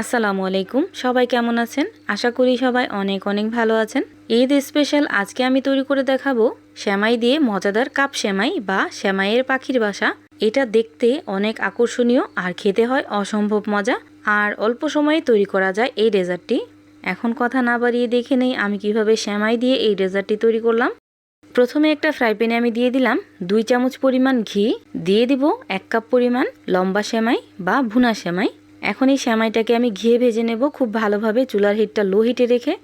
আসসালামু আলাইকুম। সবাই কেমন আছেন? আশা করি সবাই অনেক অনেক ভালো আছেন। ঈদ স্পেশাল আজকে আমি তৈরি করে দেখাবো শ্যামাই দিয়ে মজাদার কাপ শ্যামাই বা শ্যামাইয়ের পাখির বাসা। এটা দেখতে অনেক আকর্ষণীয় আর খেতে হয় অসম্ভব মজা। আর অল্প সময়ে তৈরি করা যায় এই ডেজার্টটি। এখন কথা না বাড়িয়ে দেখে নেই আমি কীভাবে শ্যামাই দিয়ে এই ডেজার্টটি তৈরি করলাম। প্রথমে একটা ফ্রাই প্যানে আমি দিয়ে দিলাম দুই চামচ পরিমাণ ঘি। দিয়ে দিব এক কাপ পরিমাণ লম্বা সেমাই বা ভুনা সেমাই। এখন এই সেমাইটাকে আমি ঘিয়ে ভেজে নেব খুব ভালোভাবে চুলার হিটটা লো হিটে রেখে।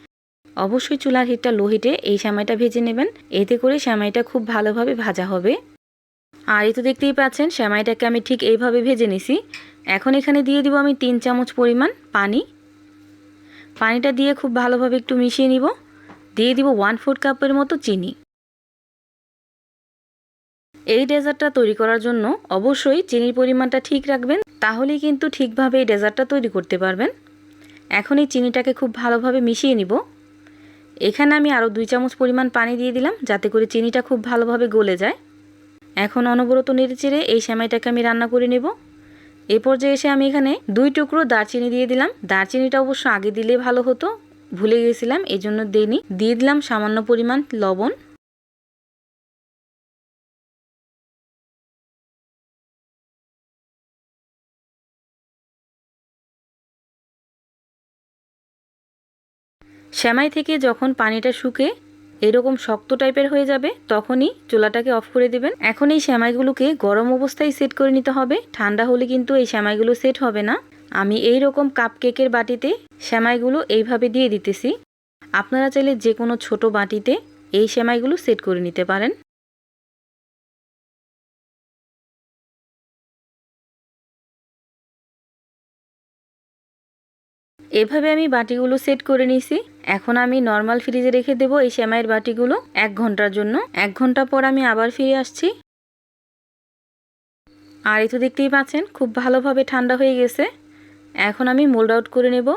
অবশ্যই চুলার হিটটা লো হিটে এই সেমাইটা ভেজে নেবেন। এতে করে সেমাইটা খুব ভালোভাবে ভাজা হবে। আর এই তো দেখতেই পাচ্ছেন সেমাইটাকে আমি ঠিক এইভাবে ভেজে নিছি। এখন এখানে দিয়ে দিব আমি তিন চামচ পরিমাণ পানি। পানিটা দিয়ে খুব ভালোভাবে একটু মিশিয়ে নিব। দিয়ে দিব ওয়ান ফোর কাপের মতো চিনি। এই ডেজার্টটা তৈরি করার জন্য অবশ্যই চিনির পরিমাণটা ঠিক রাখবেন, তাহলেই কিন্তু ঠিকভাবে এই ডেজার্টটা তৈরি করতে পারবেন। এখন এই চিনিটাকে খুব ভালোভাবে মিশিয়ে নিব। এখানে আমি আরও দুই চামচ পরিমাণ পানি দিয়ে দিলাম, যাতে করে চিনিটা খুব ভালোভাবে গলে যায়। এখন অনবরত নেড়ে চেড়ে এই সেমাইটাকে আমি রান্না করে নেব। এ পর্যায়ে এসে আমি এখানে দুই টুকরো দারচিনি দিয়ে দিলাম। দারচিনিটা অবশ্য আগে দিলে ভালো হতো, ভুলে গেছিলাম এই জন্য দিইনি। দিয়ে দিলাম সামান্য পরিমাণ লবণ। শ্যামাই থেকে যখন পানিটা শুকে এরকম শক্ত টাইপের হয়ে যাবে, তখনই চোলাটাকে অফ করে দেবেন। এখন এই শ্যামাইগুলোকে গরম অবস্থায় সেট করে নিতে হবে। ঠান্ডা হলে কিন্তু এই শ্যামাইগুলো সেট হবে না। আমি এই রকম কাপ কেকের বাটিতে শ্যামাইগুলো এইভাবে দিয়ে দিতেছি। আপনারা চাইলে যে কোনো ছোট বাটিতে এই শ্যামাইগুলো সেট করে নিতে পারেন। এভাবে আমি বাটিগুলো সেট করে নিছি এখন আমি নর্মাল ফ্রিজে রেখে দেবো এই সেমাইয়ের বাটিগুলো এক ঘণ্টার জন্য। এক ঘণ্টা পর আমি আবার ফিরে আসছি। আর এই তো দেখতেই পাচ্ছেন, খুব ভালোভাবে ঠান্ডা হয়ে গেছে। এখন আমি মোল্ড আউট করে নেব।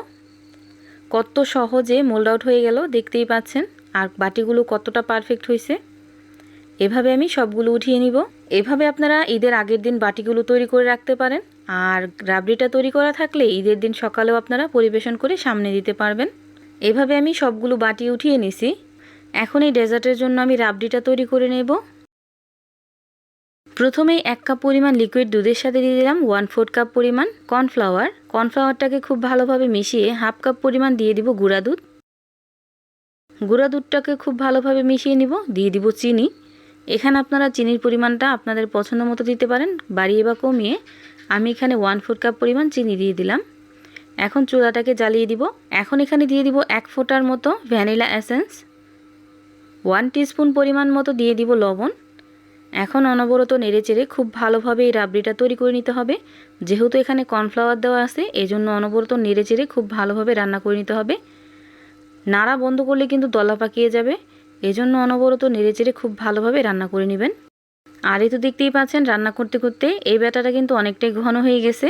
কত সহজে মোল্ড আউট হয়ে গেল, দেখতেই পাচ্ছেন। আর বাটিগুলো কতটা পারফেক্ট হয়েছে। এভাবে আমি সবগুলো উঠিয়ে নিব। এভাবে আপনারা ঈদের আগের দিন বাটিগুলো তৈরি করে রাখতে পারেন। আর রাবড়িটা তৈরি করা থাকলে ঈদের দিন সকালেও আপনারা পরিবেশন করে সামনে দিতে পারবেন। এভাবে আমি সবগুলো বাটি উঠিয়ে নিছি। এখন এই ডেজার্টের জন্য আমি রাবড়িটা তৈরি করে নেব। প্রথমেই এক কাপ পরিমাণ লিকুইড দুধের সাথে দিয়ে দিলাম ওয়ান ফোর্থ কাপ পরিমাণ কর্নফ্লাওয়ার কর্নফ্লাওয়ারটাকে খুব ভালোভাবে মিশিয়ে হাফ কাপ পরিমাণ দিয়ে দিব গুঁড়া দুধ। গুঁড়া দুধটাকে খুব ভালোভাবে মিশিয়ে নিব, দিয়ে দিব চিনি। এখানে আপনারা চিনির পরিমাণটা আপনাদের পছন্দ মতো দিতে পারেন, বাড়িয়ে বা কমিয়ে। আমি এখানে ওয়ান ফোর কাপ পরিমাণ চিনি দিয়ে দিলাম। এখন চুলাটাকে জ্বালিয়ে দিব। এখন এখানে দিয়ে দিব এক ফোঁটার মতো ভ্যানিলা এসেন্স। ওয়ান টিস্পুন পরিমাণ মতো দিয়ে দিব লবণ। এখন অনবরত নেড়েচেড়ে খুব ভালোভাবে এই রাবড়িটা তৈরি করে নিতে হবে। যেহেতু এখানে কর্নফ্লাওয়ার দেওয়া আছে, এজন্য অনবরত নেড়েচেড়ে খুব ভালোভাবে রান্না করে নিতে হবে। নাড়া বন্ধ করলে কিন্তু দলা পাকিয়ে যাবে। এজন্য অনবরত নেড়েচেড়ে খুব ভালোভাবে রান্না করে নেবেন। আর এই তো দেখতেই পাচ্ছেন, রান্না করতে করতে এই ব্যাটাটা কিন্তু অনেকটাই ঘন হয়ে গেছে।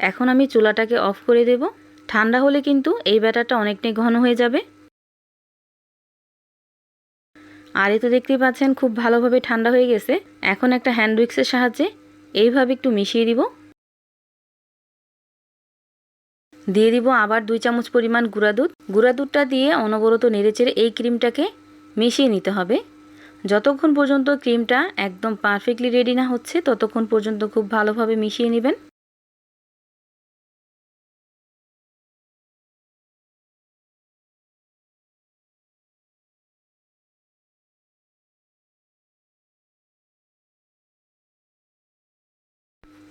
এখন আমি চুলাটাকে অফ করে দেব। ঠান্ডা হলে কিন্তু এই ব্যাটারটা অনেকটাই ঘন হয়ে যাবে। আর এই তো দেখতেই পাচ্ছেন, খুব ভালোভাবে ঠান্ডা হয়ে গেছে। এখন একটা হ্যান্ড উইক্সের সাহায্যে এইভাবে একটু মিশিয়ে দিব। দিয়ে দিব আবার দুই চামচ পরিমাণ গুঁড়া দুধ। গুঁড়া দুধটা দিয়ে অনবরত নেড়েচেড়ে এই ক্রিমটাকে মিশিয়ে নিতে হবে। যতক্ষণ পর্যন্ত ক্রিমটা একদম পারফেক্টলি রেডি না হচ্ছে, ততক্ষণ পর্যন্ত খুব ভালোভাবে মিশিয়ে নেবেন।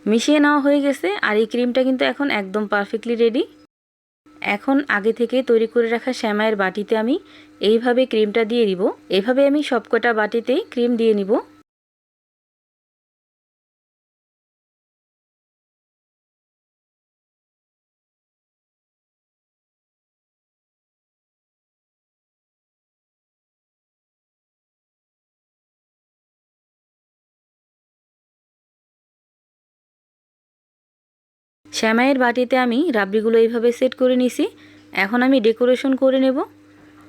মিশিয়ে নেওয়া হয়ে গেছে আর এই ক্রিমটা কিন্তু এখন একদম পারফেক্টলি রেডি এখন আগে থেকে তৈরি করে রাখা শ্যামায়ের বাটিতে আমি এইভাবে ক্রিমটা দিয়ে দিব। এভাবে আমি সবকটা বাটিতেই ক্রিম দিয়ে নিব। শ্যামাইয়ের বাটিতে আমি রাবড়িগুলো এইভাবে সেট করে নিছি। এখন আমি ডেকোরেশন করে নেব।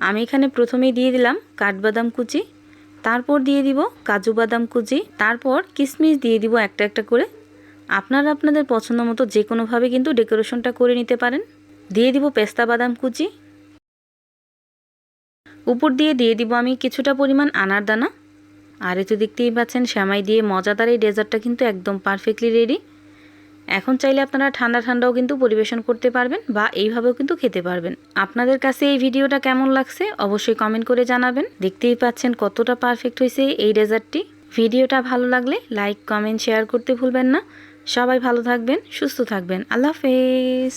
আমি এখানে প্রথমেই দিয়ে দিলাম কাঠবাদাম কুচি, তারপর দিয়ে দিব কাজু বাদাম কুচি, তারপর কিশমিশ দিয়ে দিব একটা একটা করে। আপনারা আপনাদের পছন্দ মতো যে কোনোভাবে কিন্তু ডেকোরেশনটা করে নিতে পারেন। দিয়ে দিব পেস্তা বাদাম কুচি। উপর দিয়ে দিয়ে দিব আমি কিছুটা পরিমাণ আনার দানা। আর এতে দেখতেই পাচ্ছেন, শ্যামাই দিয়ে মজাদার এই ডেজার্টটা কিন্তু একদম পারফেক্টলি রেডি এখন চাইলে আপনারা ঠান্ডা ঠান্ডাও কিন্তু পরিবেশন করতে পারবেন বা এইভাবেও কিন্তু খেতে পারবেন। আপনাদের কাছে এই ভিডিওটা কেমন লাগছে অবশ্যই কমেন্ট করে জানাবেন। দেখতেই পাচ্ছেন কতটা পারফেক্ট হয়েছে এই ডেজার্টটি ভিডিওটা ভালো লাগলে লাইক কমেন্ট শেয়ার করতে ভুলবেন না। সবাই ভালো থাকবেন, সুস্থ থাকবেন। আল্লাহ হাফেজ।